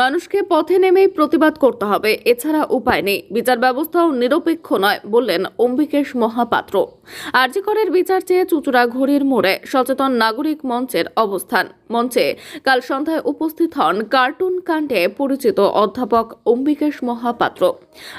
মানুষকে পথে নেমেই প্রতিবাদ করতে হবে। এছাড়া উপায় নেই। বিচার ব্যবস্থাও নিরপেক্ষ নয় বললেন অম্বিকেশ মহাপাত্র। আরজিকরের বিচার চেয়ে চুচুড়া ঘড়ির মোড়ে সচেতন নাগরিক মঞ্চের অবস্থান। মঞ্চে কাল সন্ধ্যায় উপস্থিত হন কার্টুন কাণ্ডে পরিচিত অধ্যাপক অম্বিকেশ মহাপাত্র।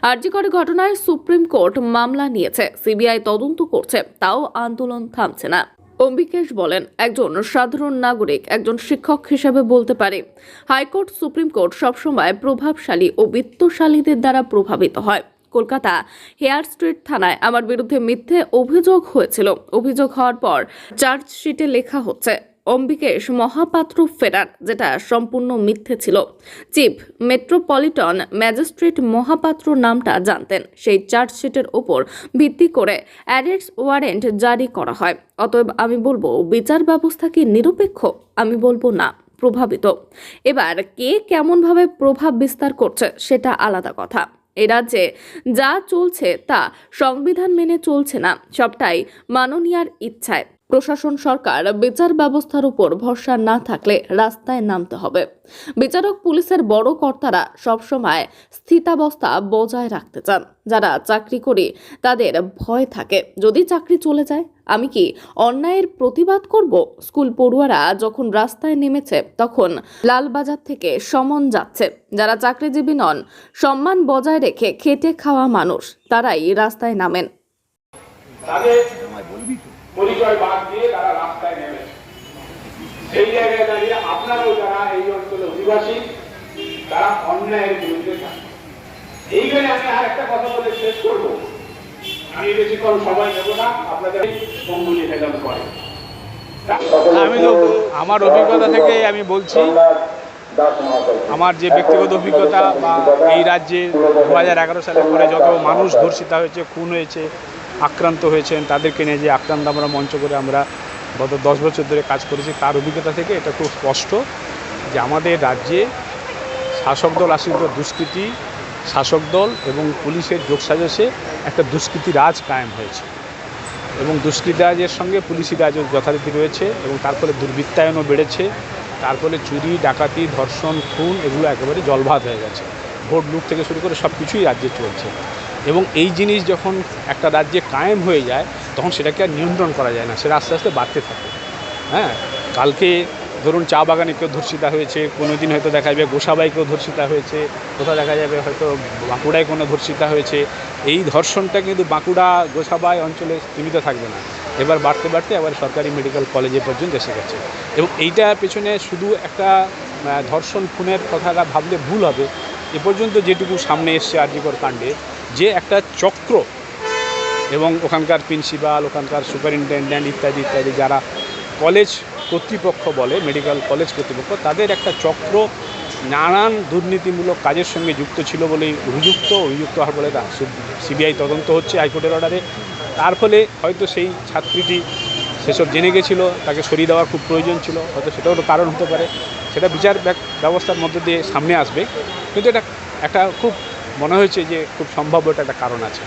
আরজিকর ঘটনায় সুপ্রিম কোর্ট মামলা নিয়েছে। সিবিআই তদন্ত করছে। তাও আন্দোলন থামছে না। অম্বিকেশ বলেন, একজন সাধারণ নাগরিক, একজন শিক্ষক হিসেবে বলতে পারে। হাইকোর্ট, সুপ্রিম কোর্ট সবসময় প্রভাবশালী ও বিত্তশালীদের দ্বারা প্রভাবিত হয়। কলকাতা হেয়ার স্ট্রিট থানায় আমার বিরুদ্ধে মিথ্যে অভিযোগ হয়েছিল। অভিযোগ হওয়ার পর চার্জশিটে লেখা হচ্ছে অম্বিকেশ মহাপাত্র ফেরার, যেটা সম্পূর্ণ মিথ্যে ছিল। চিফ, মেট্রোপলিটন ম্যাজিস্ট্রেট মহাপাত্র নামটা জানতেন। সেই চার্জশিটের ওপর ভিত্তি করে অ্যারেস্ট ওয়ারেন্ট জারি করা হয়। অতএব আমি বলব, বিচার ব্যবস্থা কি নিরপেক্ষ? আমি বলব না, প্রভাবিত। এবার, কে কেমনভাবে প্রভাব বিস্তার করছে সেটা আলাদা কথা। এ রাজ্যে যা চলছে তা সংবিধান মেনে চলছে না, সবটাই মাননীয়ার ইচ্ছায়। প্রশাসন, সরকার বিচার ব্যবস্থার উপর ভরসা না থাকলে রাস্তায় নামতে হবে। বিচারক, পুলিশের বড় কর্তারা সবসময় স্থিতাবস্থা বজায় রাখতে চান। যারা চাকরি করে তাদের ভয় থাকে, যদি চাকরি চলে যায়, আমি কি অন্যায়ের প্রতিবাদ করব? স্কুল পড়ুয়ারা যখন রাস্তায় নেমেছে, তখন লালবাজার থেকে সমন যাচ্ছে। যারা চাকরিজীবী নন, সম্মান বজায় রেখে খেটে খাওয়া মানুষ, তারাই রাস্তায় নামেন। পরিচয় বাদ দিয়ে তারা রাস্তায় নেমে সেই জায়গায় দাঁড়িয়ে আপনারাও যারা এই অঞ্চলে অধিবাসী, তারা অন্যায়ের বিরুদ্ধে থাকেন এইখানে আমি আর একটা কথা বলে শেষ করব। আমি বেশিক্ষণ সময় নেব না, আপনাদের মঙ্গলি হেলাম করে। আমি তো আমার অভিজ্ঞতা থেকে আমি বলছি, আমার যে ব্যক্তিগত অভিজ্ঞতা বা এই রাজ্যে দু সালের পরে যত মানুষ ধর্ষিতা হয়েছে, খুন হয়েছে আক্রান্ত হয়েছেন, তাদেরকে নিয়ে যে আক্রান্ত আমরা মঞ্চ করে আমরা গত দশ বছর ধরে কাজ করেছি, তার অভিজ্ঞতা থেকে এটা খুব স্পষ্ট যে আমাদের রাজ্যে শাসক দল আশ্রিত দুষ্কৃতি, শাসক দল এবং পুলিশের যোগসাজসে একটা দুষ্কৃতি রাজ কায়েম হয়েছে। এবং দুষ্কৃতি রাজের সঙ্গে পুলিশি রাজও যথারীতি রয়েছে এবং তার ফলে দুর্বৃত্তায়নও বেড়েছে, তার ফলে চুরি, ডাকাতি, ধর্ষণ, খুন এগুলো একেবারে জলভাত হয়ে গেছে। ভোট লুট থেকে শুরু করে সব কিছুই রাজ্যে চলছে। এবং এই জিনিস যখন একটা রাজ্যে কায়েম হয়ে যায়, তখন সেটাকে আর নিয়ন্ত্রণ করা যায় না সেটা আস্তে আস্তে বাড়তে থাকে। হ্যাঁ? কালকে ধরুন চা বাগানে কেউ ধর্ষিতা হয়েছে কোনো দিন হয়তো দেখা যাবে গোসাবাই কেউ ধর্ষিতা হয়েছে, কোথাও দেখা যাবে হয়তো বাঁকুড়ায় কোনো ধর্ষিতা হয়েছে। এই ধর্ষণটা কিন্তু বাঁকুড়া, গোসাবাই অঞ্চলে সীমিত থাকবে না। এবার বাড়তে বাড়তে আবার সরকারি মেডিকেল কলেজে পর্যন্ত এসে গেছে। এবং এইটা পেছনে শুধু একটা ধর্ষণ খুনের কথাটা ভাবলে ভুল হবে এ পর্যন্ত যেটুকু সামনে এসছে আর্যিকর কাণ্ডে, যে একটা চক্র এবং ওখানকার প্রিন্সিপাল, ওখানকার সুপারিনটেন্ডেন্ট ইত্যাদি ইত্যাদি, যারা কলেজ কর্তৃপক্ষ বলে, মেডিকেল কলেজ কর্তৃপক্ষ, তাদের একটা চক্র নানান দুর্নীতিমূলক কাজের সঙ্গে যুক্ত ছিল বলেই অভিযুক্ত অভিযুক্ত হওয়ার ফলে সিবিআই তদন্ত হচ্ছে হাইকোর্টের অর্ডারে। তার ফলে হয়তো সেই ছাত্রীটি সেসব জেনে গেছিল, তাকে সরিয়ে দেওয়ার খুব প্রয়োজন ছিল, হয়তো সেটাও কারণ হতে পারে। সেটা বিচার ব্যবস্থার মধ্যে দিয়ে সামনে আসবে। কিন্তু এটা একটা খুব মনে হয়েছে যে খুব সম্ভাব্য এটা একটা কারণ আছে।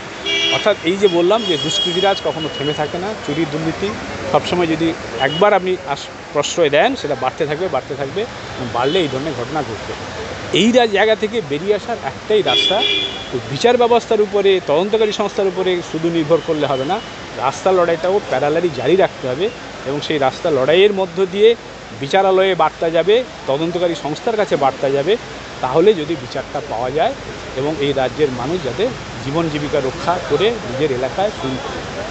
অর্থাৎ এই যে বললাম যে দুষ্কৃতিরাজ কখনো থেমে থাকে না, চুরি দুর্নীতি সবসময় যদি একবার আপনি আস- প্রশ্রয় দেন, সেটা বাড়তে থাকবে বাড়তে থাকবে বাড়লে এই ধরনের ঘটনা ঘটবে। এই জায়গা থেকে বেরিয়ে আসার একটাই রাস্তা বিচার ব্যবস্থার উপরে, তদন্তকারী সংস্থার উপরে শুধু নির্ভর করলে হবে না, রাস্তা লড়াইটাও প্যারালারি জারি রাখতে হবে এবং সেই রাস্তা লড়াইয়ের মধ্য দিয়ে বিচারালয়ে বার্তা যাবে, তদন্তকারী সংস্থার কাছে বার্তা যাবে, তাহলে যদি বিচারটা পাওয়া যায় এবং এই রাজ্যের মানুষ যাতে জীবন জীবিকা রক্ষা করে নিজের এলাকায়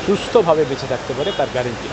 সুস্থভাবে বেঁচে থাকতে পারে, তার গ্যারেন্টি